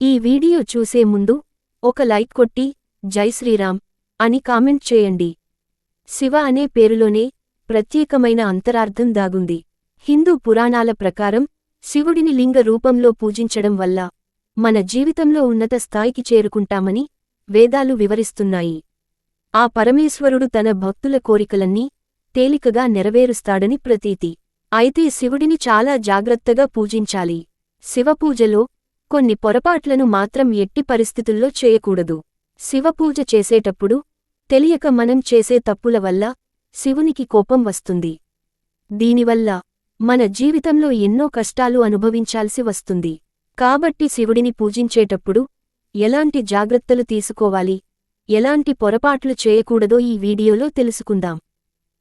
ఈ వీడియో చూసే ముందు ఒక లైక్ కొట్టి జై శ్రీరామ్ అని కామెంట్ చేయండి. శివ అనే పేరులోనే ప్రత్యేకమైన అంతరార్థం దాగుంది. హిందూ పురాణాల ప్రకారం శివుడిని లింగ రూపంలో పూజించడం వల్ల మన జీవితంలో ఉన్నత స్థాయికి చేరుకుంటామని వేదాలు వివరిస్తున్నాయి. ఆ పరమేశ్వరుడు తన భక్తుల కోరికలన్నీ తేలికగా నెరవేరుస్తాడని ప్రతీతి. అయితే శివుడిని చాలా జాగ్రత్తగా పూజించాలి. శివపూజలో కొన్ని పొరపాట్లను మాత్రం ఎట్టి పరిస్థితుల్లో చేయకూడదు. శివపూజ చేసేటప్పుడు తెలియక మనం చేసే తప్పుల వల్ల శివునికి కోపం వస్తుంది. దీనివల్ల మన జీవితంలో ఎన్నో కష్టాలు అనుభవించాల్సి వస్తుంది. కాబట్టి శివుడిని పూజించేటప్పుడు ఎలాంటి జాగ్రత్తలు తీసుకోవాలి? ఎలాంటి పొరపాట్లు చేయకూడదో ఈ వీడియోలో తెలుసుకుందాం.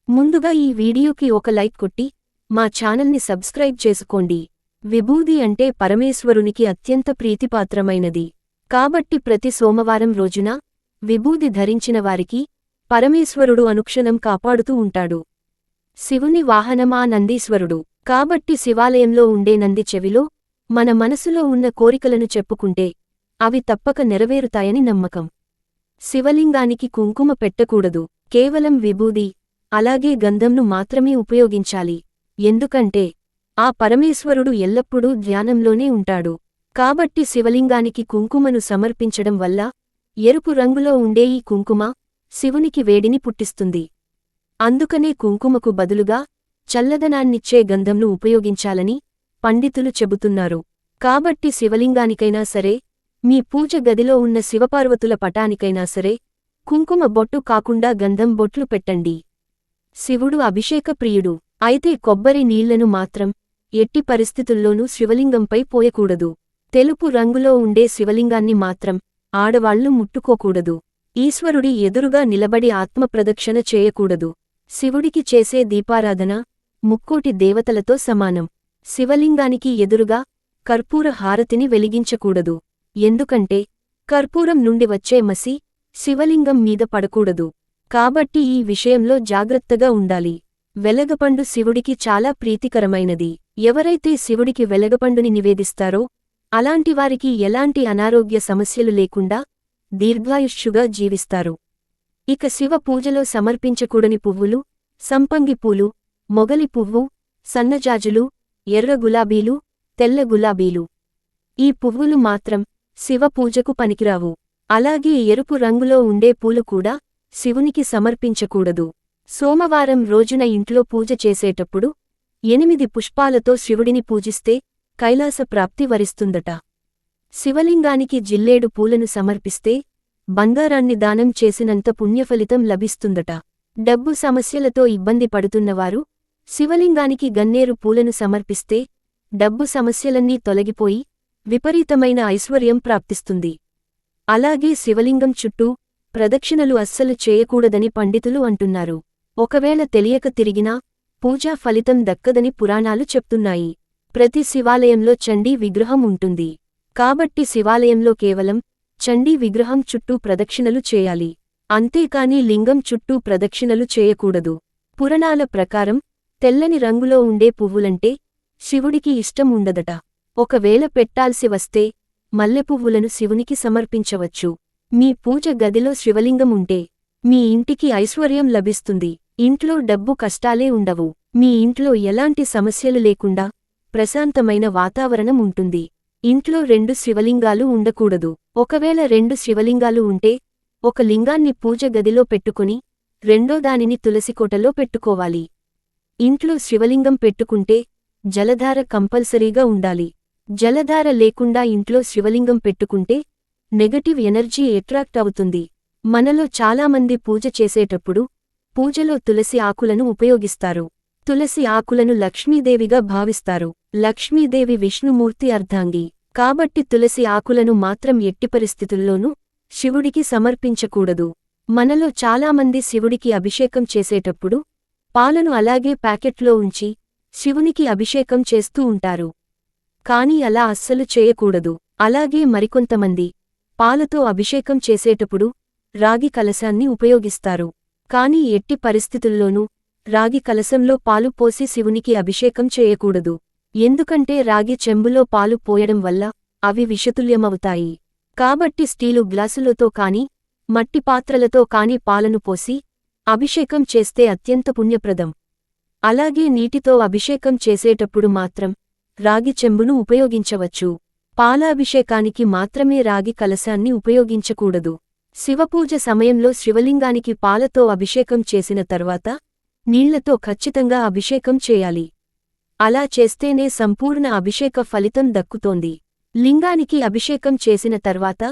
ముందుగా ఈ వీడియోకి ఒక లైక్ కొట్టి మా ఛానల్ని సబ్స్క్రైబ్ చేసుకోండి. విభూది అంటే పరమేశ్వరునికి అత్యంత ప్రీతిపాత్రమైనది. కాబట్టి ప్రతి సోమవారం రోజున విభూది ధరించిన వారికి పరమేశ్వరుడు అనుక్షణం కాపాడుతూ ఉంటాడు. శివుని వాహనమా నందీశ్వరుడు. కాబట్టి శివాలయంలో ఉండే నంది చెవిలో మన మనసులో ఉన్న కోరికలను చెప్పుకుంటే అవి తప్పక నెరవేరుతాయని నమ్మకం. శివలింగానికి కుంకుమ పెట్టకూడదు. కేవలం విభూది అలాగే గంధంను మాత్రమే ఉపయోగించాలి. ఎందుకంటే ఆ పరమేశ్వరుడు ఎల్లప్పుడూ ధ్యానంలోనే ఉంటాడు. కాబట్టి శివలింగానికి కుంకుమను సమర్పించడం వల్ల ఎరుపు రంగులో ఉండే ఈ కుంకుమ శివునికి వేడిని పుట్టిస్తుంది. అందుకనే కుంకుమకు బదులుగా చల్లదనాన్నిచ్చే గంధంను ఉపయోగించాలని పండితులు చెబుతున్నారు. కాబట్టి శివలింగానికైనా సరే మీ పూజ గదిలో ఉన్న శివపార్వతుల పటానికైనా సరే కుంకుమ బొట్టు కాకుండా గంధం బొట్లు పెట్టండి. శివుడు అభిషేక ప్రియుడు అయితే కొబ్బరి నీళ్ళను మాత్రం ఎట్టి పరిస్థితుల్లోనూ శివలింగంపై పోయకూడదు. తెలుపు రంగులో ఉండే శివలింగాన్ని మాత్రం ఆడవాళ్ళు ముట్టుకోకూడదు. ఈశ్వరుడి ఎదురుగా నిలబడి ఆత్మప్రదక్షిణ చేయకూడదు. శివుడికి చేసే దీపారాధన ముక్కోటి దేవతలతో సమానం. శివలింగానికి ఎదురుగా కర్పూర హారతిని వెలిగించకూడదు. ఎందుకంటే కర్పూరం నుండి వచ్చే మసి శివలింగం మీద పడకూడదు. కాబట్టి ఈ విషయంలో జాగ్రత్తగా ఉండాలి. వెలగపండు శివుడికి చాలా ప్రీతికరమైనది. ఎవరైతే శివుడికి వెలగపండుని నివేదిస్తారో అలాంటి వారికి ఎలాంటి అనారోగ్య సమస్యలు లేకుండా దీర్ఘాయుష్యుగా జీవిస్తారు. ఇక శివ పూజలో సమర్పించకూడని పువ్వులు సంపంగి పూలు మొగలి పువ్వు సన్నజాజులు ఎర్ర గులాబీలు తెల్ల గులాబీలు. ఈ పువ్వులు మాత్రం శివ పూజకు పనికిరావు. అలాగే ఎరుపు రంగులో ఉండే పూలు కూడా శివునికి సమర్పించకూడదు. సోమవారం రోజున ఇంట్లో పూజ చేసేటప్పుడు ఎనిమిది పుష్పాలతో శివుడిని పూజిస్తే కైలాస ప్రాప్తి వరిస్తుందట. శివలింగానికి జిల్లేడు పూలను సమర్పిస్తే బంగారాన్ని దానం చేసినంత పుణ్యఫలితం లభిస్తుందట. డబ్బు సమస్యలతో ఇబ్బంది పడుతున్నవారు శివలింగానికి గన్నేరు పూలను సమర్పిస్తే డబ్బు సమస్యలన్నీ తొలగిపోయి విపరీతమైన ఐశ్వర్యం ప్రాప్తిస్తుంది. అలాగే శివలింగం చుట్టూ ప్రదక్షిణలు అస్సలు చేయకూడదని పండితులు అంటున్నారు. ఒకవేళ తెలియక తిరిగినా పూజా ఫలితం దక్కదని పురాణాలు చెప్తున్నాయి. ప్రతి శివాలయంలో చండీ విగ్రహం ఉంటుంది. కాబట్టి శివాలయంలో కేవలం చండీ విగ్రహం చుట్టూ ప్రదక్షిణలు చేయాలి. అంతేకాని లింగం చుట్టూ ప్రదక్షిణలు చేయకూడదు. పురాణాల ప్రకారం తెల్లని రంగులో ఉండే పువ్వులంటే శివుడికి ఇష్టం ఉండదట. ఒకవేళ పెట్టాల్సి వస్తే మల్లెపువ్వులను శివునికి సమర్పించవచ్చు. మీ పూజ గదిలో శివలింగం ఉంటే మీ ఇంటికి ఐశ్వర్యం లభిస్తుంది. ఇంట్లో డబ్బు కష్టాలే ఉండవు. మీ ఇంట్లో ఎలాంటి సమస్యలు లేకుండా ప్రశాంతమైన వాతావరణం ఉంటుంది. ఇంట్లో రెండు శివలింగాలు ఉండకూడదు. ఒకవేళ రెండు శివలింగాలు ఉంటే ఒక లింగాన్ని పూజ గదిలో పెట్టుకుని రెండో దానిని తులసికోటలో పెట్టుకోవాలి. ఇంట్లో శివలింగం పెట్టుకుంటే జలధార కంపల్సరీగా ఉండాలి. జలధార లేకుండా ఇంట్లో శివలింగం పెట్టుకుంటే నెగటివ్ ఎనర్జీ ఎట్రాక్ట్ అవుతుంది. మనలో చాలామంది పూజ చేసేటప్పుడు పూజలో తులసి ఆకులను ఉపయోగిస్తారు. తులసి ఆకులను లక్ష్మీదేవిగా భావిస్తారు. లక్ష్మీదేవి విష్ణుమూర్తి అర్ధాంగి. కాబట్టి తులసి ఆకులను మాత్రం ఎట్టి పరిస్థితుల్లోనూ శివుడికి సమర్పించకూడదు. మనలో చాలామంది శివుడికి అభిషేకం చేసేటప్పుడు పాలను అలాగే ప్యాకెట్లో ఉంచి శివునికి అభిషేకం చేస్తూ ఉంటారు. కాని అలా అస్సలు చేయకూడదు. అలాగే మరికొంతమంది పాలతో అభిషేకం చేసేటప్పుడు రాగి కలశాన్ని ఉపయోగిస్తారు. కాని ఎట్టి పరిస్థితుల్లోనూ రాగి కలశంలో పాలు పోసి శివునికి అభిషేకం చేయకూడదు. ఎందుకంటే రాగి చెంబులో పాలు పోయడం వల్ల అవి విషతుల్యమవుతాయి. కాబట్టి స్టీలు గ్లాసులతో కాని మట్టి పాత్రలతో కాని పాలను పోసి అభిషేకం చేస్తే అత్యంత పుణ్యప్రదం. అలాగే నీటితో అభిషేకం చేసేటప్పుడు మాత్రం రాగి చెంబును ఉపయోగించవచ్చు. పాలాభిషేకానికి మాత్రమే రాగి కలశాన్ని ఉపయోగించకూడదు. శివపూజ సమయంలో శివలింగానికి పాలతో అభిషేకం చేసిన తర్వాత నీళ్ళతో ఖచ్చితంగా అభిషేకం చేయాలి. అలా చేస్తేనే సంపూర్ణ అభిషేక ఫలితం దక్కుతోంది. లింగానికి అభిషేకం చేసిన తర్వాత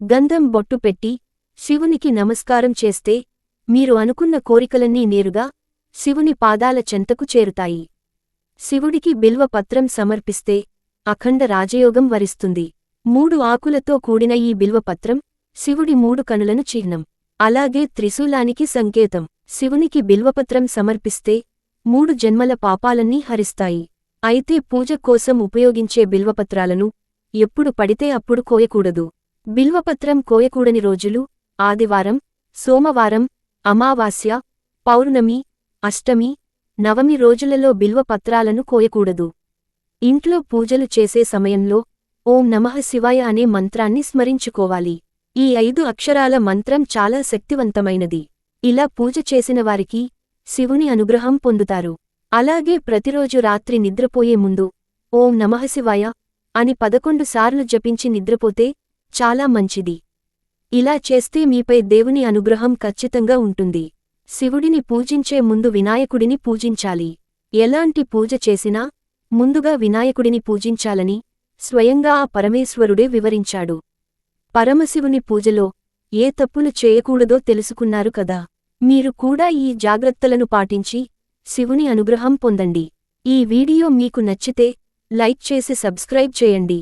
గంధం బొట్టు పెట్టి శివునికి నమస్కారం చేస్తే మీరు అనుకున్న కోరికలన్నీ నేరుగా శివుని పాదాల చెంతకు చేరుతాయి. శివుడికి బిల్వపత్రం సమర్పిస్తే అఖండ రాజయోగం వరిస్తుంది. మూడు ఆకులతో కూడిన ఈ బిల్వపత్రం శివుడి మూడు కనులను చిహ్నం. అలాగే త్రిశూలానికి సంకేతం. శివునికి బిల్వపత్రం సమర్పిస్తే మూడు జన్మల పాపాలన్నీ హరిస్తాయి. అయితే పూజ కోసం ఉపయోగించే బిల్వపత్రాలను ఎప్పుడు పడితే అప్పుడు కోయకూడదు. బిల్వపత్రం కోయకూడని రోజులు ఆదివారం సోమవారం అమావాస్య పౌర్ణమి అష్టమి నవమి రోజులలో బిల్వపత్రాలను కోయకూడదు. ఇంట్లో పూజలు చేసే సమయంలో ఓం నమః శివాయ అనే మంత్రాన్ని స్మరించుకోవాలి. ఈ ఐదు అక్షరాల మంత్రం చాలా శక్తివంతమైనది. ఇలా పూజ చేసిన వారికి శివుని అనుగ్రహం పొందుతారు. అలాగే ప్రతిరోజు రాత్రి నిద్రపోయే ముందు ఓం నమఃశివాయ అని పదకొండు సార్లు జపించి నిద్రపోతే చాలా మంచిది. ఇలా చేస్తే మీపై దేవుని అనుగ్రహం ఖచ్చితంగా ఉంటుంది. శివుడిని పూజించే ముందు వినాయకుడిని పూజించాలి. ఎలాంటి పూజ చేసినా ముందుగా వినాయకుడిని పూజించాలని స్వయంగా ఆ పరమేశ్వరుడే వివరించాడు. పరమశివుని పూజలో ఏ తప్పులు చేయకూడదో తెలుసుకున్నారు కదా. మీరు కూడా ఈ జాగ్రత్తలను పాటించి శివుని అనుగ్రహం పొందండి. ఈ వీడియో మీకు నచ్చితే లైక్ చేసి సబ్స్క్రైబ్ చేయండి.